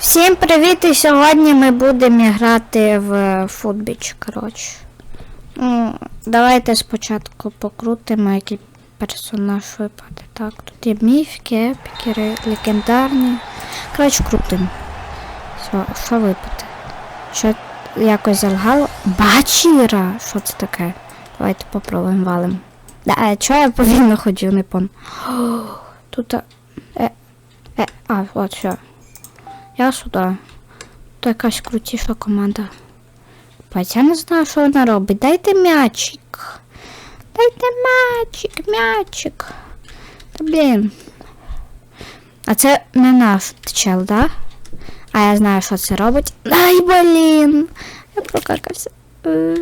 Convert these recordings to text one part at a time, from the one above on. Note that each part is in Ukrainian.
Всім привіт! І сьогодні ми будемо грати в футбіч, коротше. Ну, давайте спочатку покрутимо, який персонаж випаде. Так, тут є міфіки, епіки, ре- легендарні. Коротше, крутим. Що, що випаде? Що якось залгало? Бачіра! Що це таке? Давайте попробуємо валим. Да, а чого я повільно ходжу, не пон. Тут. Е, е, а, от що. Я сюди. То якась крутіша команда. Бать, я не знаю, що вона робить. Дайте м'ячик. Дайте м'ячик, м'ячик. Та блін. А це не наш чел, да? А я знаю, що це робить. Ай, блін. Я прокакався. Е,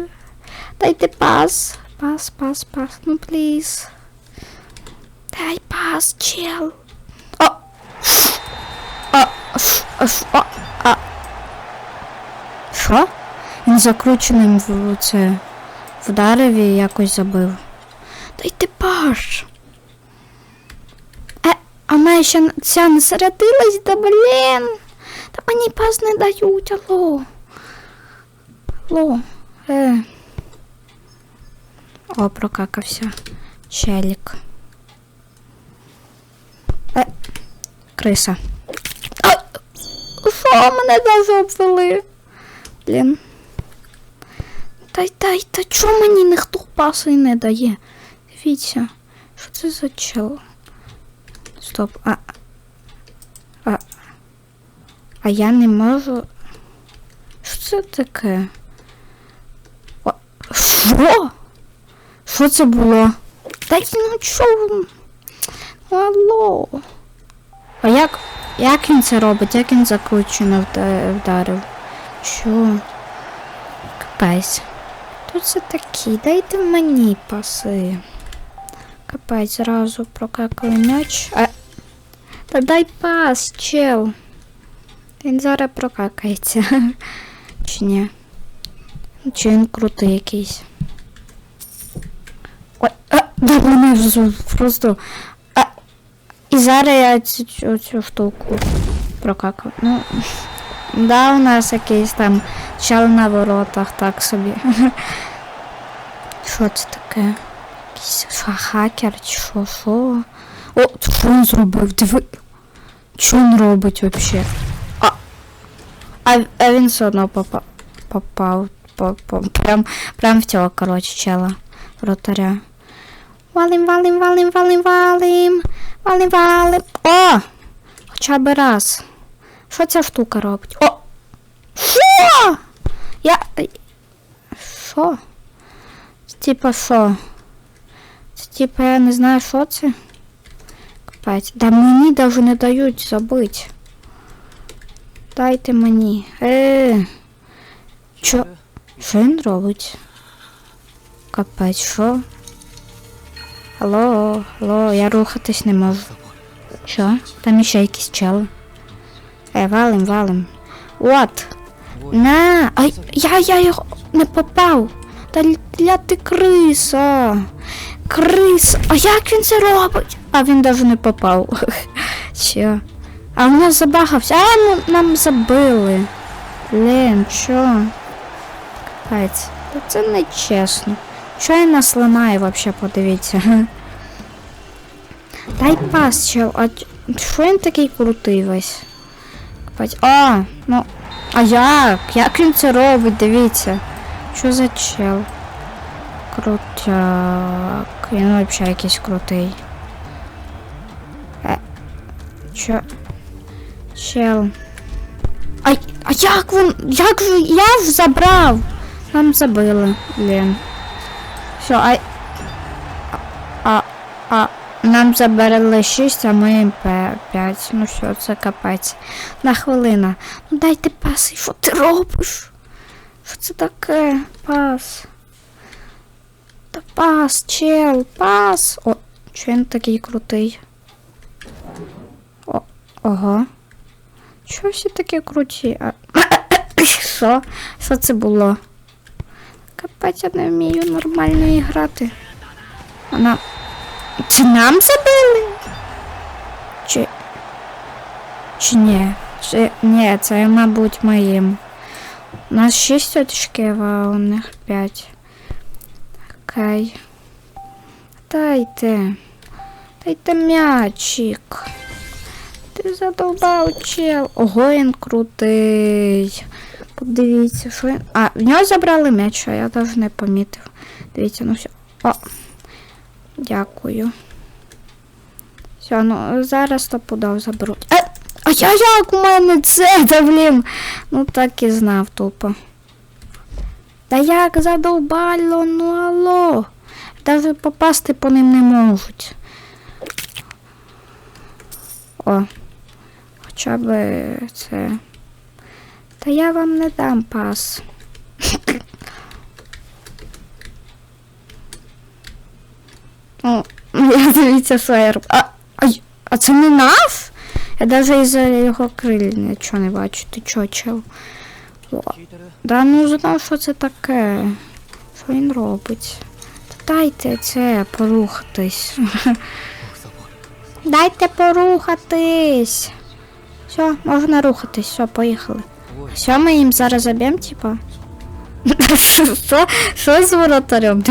Дайте пас. Пас, пас, пас. Ну, пліз. Дай пас, чел. О! А, ш- А, ш- а. Що? Він закрученим в це вдарив і якось забив. Дайте паш. Е, а мене ще ця не середилась, да блін. Та мені пас не дають, алло. Алло. Е. О, прокакався. Челік. Е, криса. Що мене даже обвели? Блін. Дай, дай, та чого мені ніхто паси не дає? Дивіться, що це за чел? Стоп, а. А. А я не можу. Що це таке? О, Що? Що це було? Та ну чого? Алло. А як, як він це робить? Як він закручено вда- вдарив? Що? Капець. Тут це такі, дайте мені паси. Капець, зразу прокакали м'яч. А... Та дай пас, чел. Він зараз прокакається. Чи ні? Чи він крутий якийсь? Ой, а, да мене просто. І зараз я цю, цю, штуку прокакав. Ну, да, у нас якийсь там чел на воротах, так собі. Що це таке? Якийсь ха- хакер чи що, що? О, що він зробив? Диви. Що він робить вообще? А, а, а він все одно попав. Попав. По, по, прям, прям в цього, коротше, чела. Вратаря. Валим, валим, валим, валим, валим. Валим, валим. О! Хоча б раз. Що ця штука робить? О! Що? Я. Що? Типа що? Це типа я не знаю, що це. Капець. Да мені даже не дають забити. Дайте мені. Е. Що? Що він робить? Капець, що? Алло, алло, я рухатись не можу. Що? Там ще якісь чели. Е, валим, валим. От. На! Ай, я, я його не попав. Та ля ти криса. Крис. А як він це робить? А він навіть не попав. Що? А в нас забагався. А ну, нам забили. Блін, що? Капець. Та це не чесно. Нас ламає вообще, подивіться. Дай пас, чел. А що він такий крутий весь? А, ну. А як? Як він це робить? Дивіться. Що за чел? Крутяк. Він взагалі якийсь крутий. Е. Чо? Чел. Ай, а як він? Як? Я забрав! Нам забили, блін. Все, а... А, а, нам забрали 6, а ми 5. Ну що, це капець. На хвилина. Ну дайте пас, і що ти робиш? Що це таке? Пас. Та пас, чел, пас. О, чи він такий крутий? О, ого. Чого всі такі круті? А... Що? Що це було? Капець, не вмію нормально грати. Вона. Це нам забили? Чи. Чи ні? Чи... Ні, це, мабуть, моїм. У нас 6 очків, а у них 5. Окей. Дайте. Дайте м'ячик. Ти задовбав чел. Ого, він крутий. Подивіться, що він. А, в нього забрали м'яч, а я навіть не помітив. Дивіться, ну все. О. Дякую. Все, ну зараз стопудов заберуть. Е, а я як у мене це, да блін. Ну так і знав тупо. Та як задовбало, ну алло. Даже попасти по ним не можуть. О. Хоча б це. Та я вам не дам пас. О, я дивіться флеєр. А, ай, а це не нас? Я навіть із за його криль нічого не бачу. Ти чо, чел? Да ну знав, що це таке. Що він робить? Та дайте це порухатись. Дайте порухатись. Все, можна рухатись, все, поїхали. Все, ми їм зараз заб'ємо, типа. Що? З воротарем?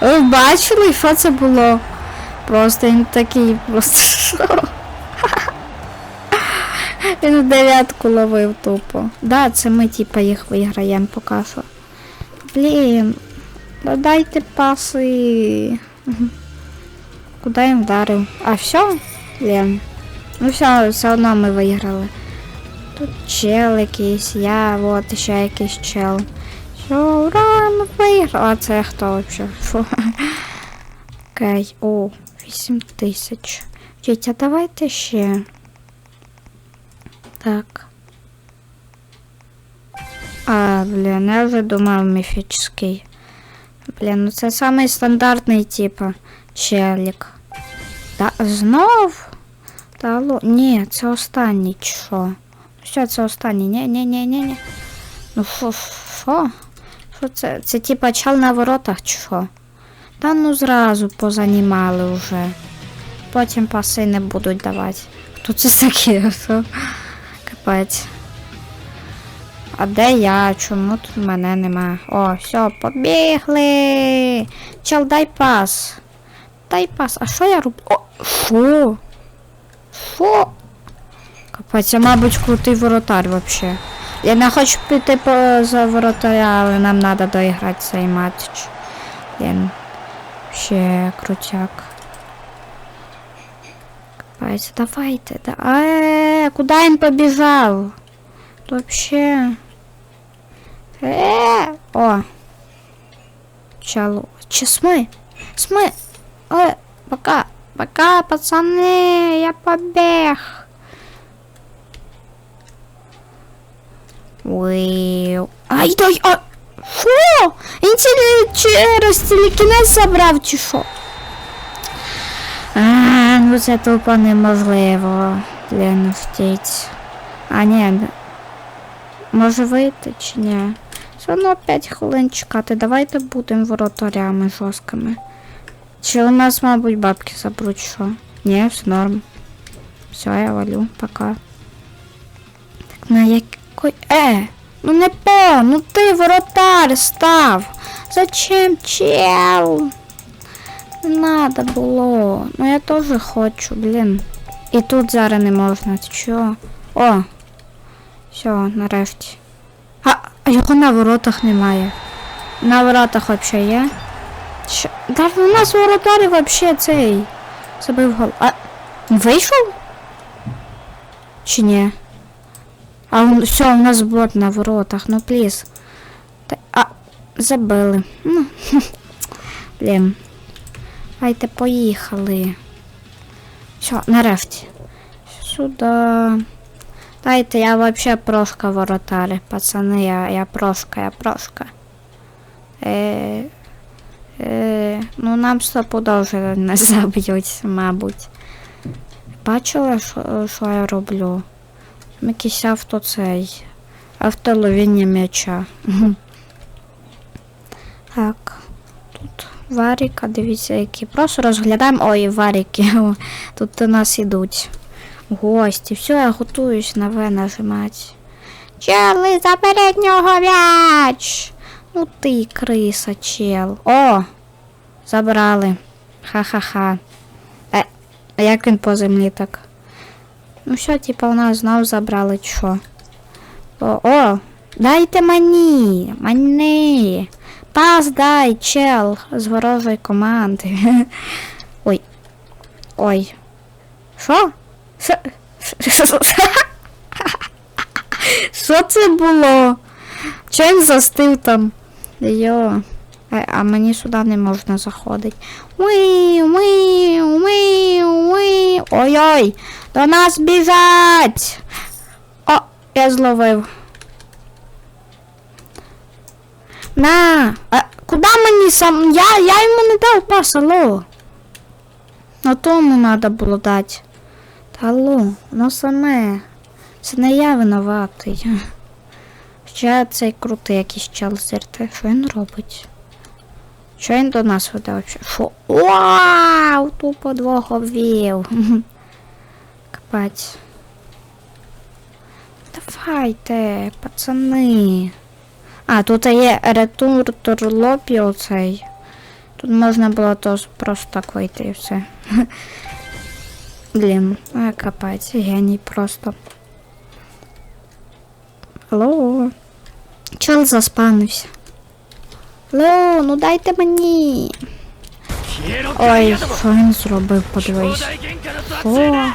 Ви бачили, що це було? Просто він такий просто що? Він дев'ятку ловив тупо. Да, це ми типа їх виграємо поки що. Блін, да дайте паси. Куди він вдарив? А все? Блін. Ну все, все одно ми виграли. Тут чел якийсь, я, от ще якийсь чел. Все, ура, ми виграли. А це хто взагалі? Окей, о, 8 тисяч. Дітя, давайте ще. Так. А, блін, я вже думав міфічний. Блін, ну це самий стандартний, типа, челік. Та знов? Та ні, це останній що? Що це останній? Ні, ні, ні, ні, ні. Ну що, що? Що це? Це типа чал на воротах чи що? Та ну зразу позанімали вже. Потім паси не будуть давати. Хто це таке? Капець. А де я? Чому тут мене нема? О, все, побігли. Чел, дай пас. Дай пас. А що я роблю? О, що? Що? Капець, мабуть, крутий воротар вообще. Я не хочу піти по за воротаря, але нам треба доіграти цей матч. Він ще крутяк. Капець, давайте, да. Е, куди він побіжав? Вообще. Е, о. Чалу. Чи сми? Сми. Пока. Пацаны, я побег. Уиу. Ай, дай, а... Він цілі через телекінез забрав чи що? А, ну це тупо неможливо. Блін, втіть. А, ні. Може вийти чи ні? Все одно 5 хвилин чекати. Давайте будемо воротарями жорсткими. Чи у нас, мабуть, бабки заберуть, що? Ні, все норм. Все, я валю, пока. Так на якой. Е! Ну не по, ну ти воротар став. Зачем чел? Не надо було. Ну я теж хочу, блін. І тут зараз не можна. Ти чого? О! Все, нарешті. А його на воротах немає. На воротах взагалі є? Що? Да у нас воротарі вообще цей. Забив гол. А вийшов? Чи ні? А все, у нас бот на воротах, ну пліз. А, забили. Ну, блін. Давайте поїхали. Все, нарешті. Сюда. Дайте, я вообще прошка воротарі, пацани, я, я прошка, я прошка. Е, Е, ну нам стопудов вже не заб'ють, мабуть. Бачила, що, я роблю? Якийсь автоцей. Автоловіння м'яча. Так. Тут варіка, дивіться, які. Просто розглядаємо. Ой, варіки. Тут у нас ідуть. Гості, все, я готуюсь на В нажимати. Чели, забери в нього м'яч! Ну ти, криса, чел. О! Забрали. Ха-ха-ха. Е, а як він по землі так? Ну що, типа, у нас знов забрали, чи що? О, о, дайте мені, мені. Пас дай, чел, з ворожої команди. Ой. Ой. Що? Що? Це було? Він застив там? Йо. А, а мені сюди не можна заходити. Уи, уи, уи, уи. Ой-ой, до нас біжать. О, я зловив. На, а куди мені сам? Я, я йому не дав пас, алло. На тому треба було дати. Та алло, воно саме. Це не я винуватий. Ще цей крутий якийсь чел зерте. Що він робить? Що він до нас веде вообще? Що? Вау! Тупо двох обвів. Капець. Давайте, пацани. А, тут є ретур турлопі оцей. Тут можна було то просто так вийти і все. Блін, а капець, геній просто. Алло. Чел заспанився. Лео, ну, ну дайте мені. Ой, що він зробив подивись. О.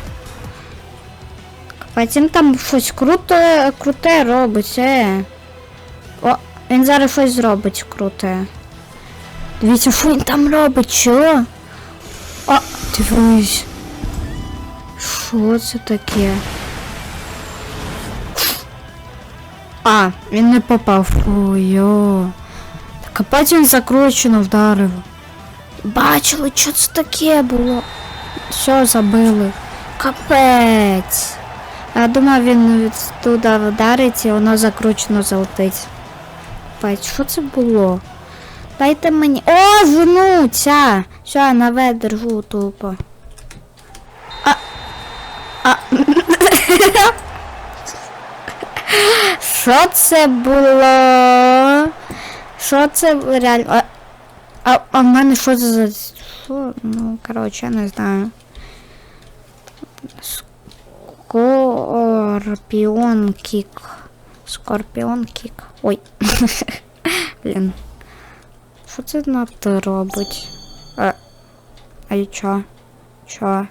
Капець, він там щось круте, круте робить, е. О, він зараз щось зробить круте. Дивіться, що він там робить, що? О, дивись. Що це таке? А, він не попав. Фу, йо. Та Капець він закручено вдарив. Бачили, що це таке було? Все, забили. Капець. Я думав, він туди вдарить і воно закручено залетить. Капець, що це було? Дайте мені. О, женуться! Все, я на В тупо. Що це було? Що це реально? А, а, а в мене що це за. Що? Ну, коротше, я не знаю. Скорпіон кік. Скорпіон кік. Ой. Блін. Що це на ти робить? А, а і чо? Чо?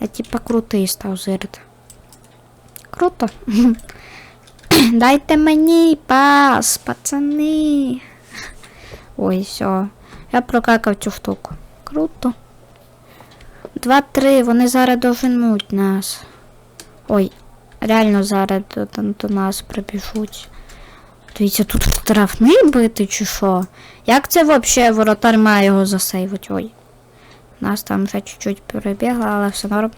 Я типа крутий став зирити. Круто. Дайте мені пас, пацани. Ой, все. Я прокакав цю штуку. Круто. Два-три, вони зараз доженуть нас. Ой, реально зараз до, до, нас прибіжуть. Дивіться, тут штрафний бити чи що? Як це взагалі воротар має його засейвити? Ой. Нас там вже чуть-чуть перебігла, але все норм.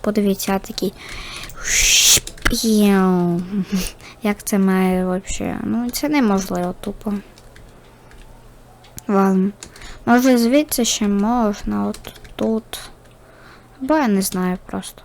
Подивіться, я такий. Шпіу. Як це має взагалі? Ну, це неможливо тупо. Ладно. Може звідси ще можна, от тут. Бо я не знаю просто.